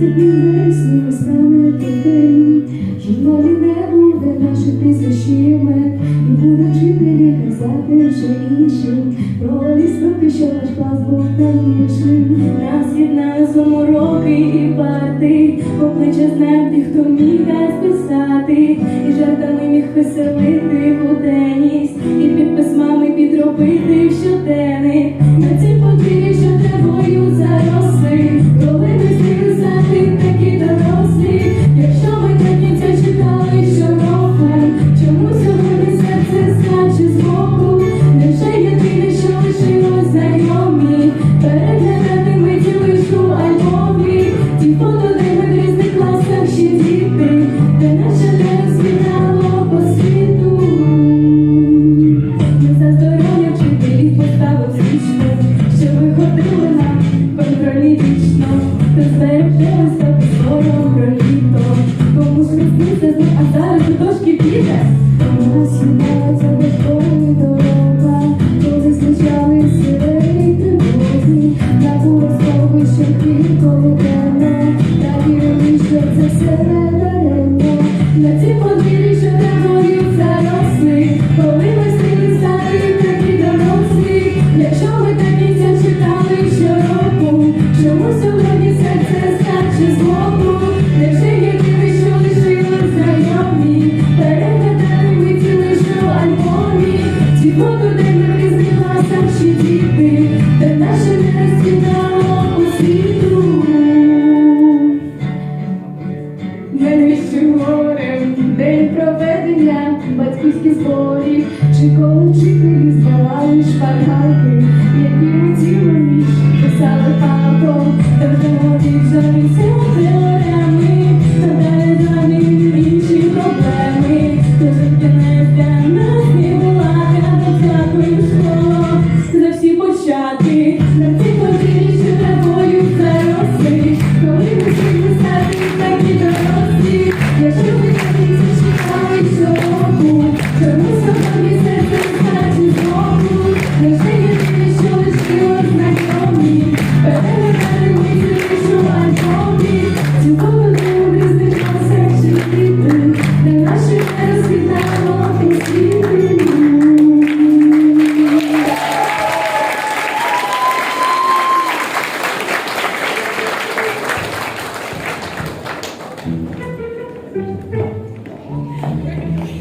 весні настане той день, не буде наших прізвищ І буде вчителі казати вже іншим, Про лістоки, що наш клас був таємнішим. Нас відназом уроки і парти, обличчя знав тих, хто міг нас писати, І жартами міг веселити буде. ช่วยคนดูแล зборі, чи коли вчителі збирають шпаргалки. worship